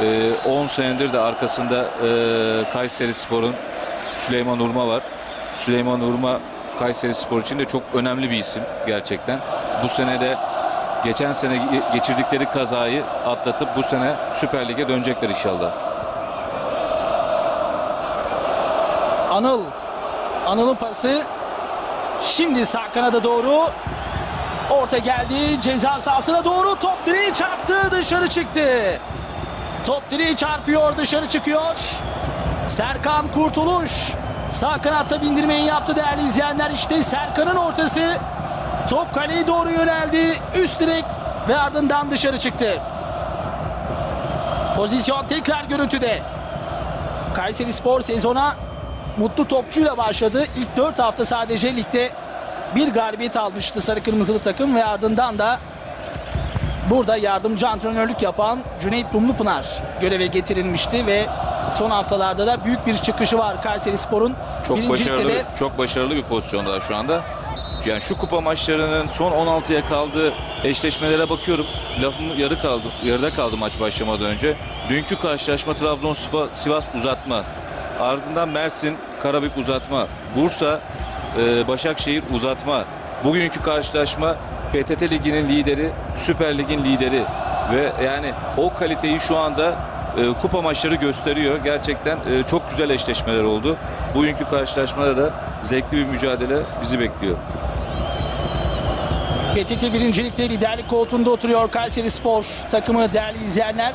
e, 10 senedir de arkasında e, Kayseri Spor'un Süleyman Urma var. Süleyman Urma Kayseri Spor için de çok önemli bir isim gerçekten. Bu sene de geçen sene ge- geçirdikleri kazayı atlatıp bu sene Süper Lig'e dönecekler inşallah. Anıl. Anıl'ın pası. Şimdi sağ kanada doğru. Orta geldi. Ceza sahasına doğru. Top direği çarptı. Dışarı çıktı. Top direği çarpıyor. Dışarı çıkıyor. Serkan Kurtuluş. Sağ kanatta bindirmeyi yaptı değerli izleyenler. İşte Serkan'ın ortası. Top kaleye doğru yöneldi. Üst direk ve ardından dışarı çıktı. Pozisyon tekrar görüntüde. Kayseri Spor sezona mutlu topçuyla başladı. İlk 4 hafta sadece ligde bir galibiyet almıştı sarı kırmızılı takım ve ardından da burada yardımcı antrenörlük yapan Cüneyt Dumlupınar göreve getirilmişti ve son haftalarda da büyük bir çıkışı var Kayseri Spor'un. Çok başarılı, de çok başarılı bir pozisyonda şu anda. Yani şu kupa maçlarının son 16'ya kaldığı eşleşmelere bakıyorum. Lafım yarı kaldı, yarıda kaldı maç başlamadan önce. Dünkü karşılaşma Trabzon Sivas uzatma. Ardından Mersin Karabük uzatma. Bursa e, Başakşehir uzatma. Bugünkü karşılaşma PTT Ligi'nin lideri, Süper Lig'in lideri ve yani o kaliteyi şu anda e, kupa maçları gösteriyor. Gerçekten e, çok güzel eşleşmeler oldu. Bugünkü karşılaşmada da zevkli bir mücadele bizi bekliyor. PTT birincilikte liderlik koltuğunda oturuyor Kayseri Spor takımı değerli izleyenler.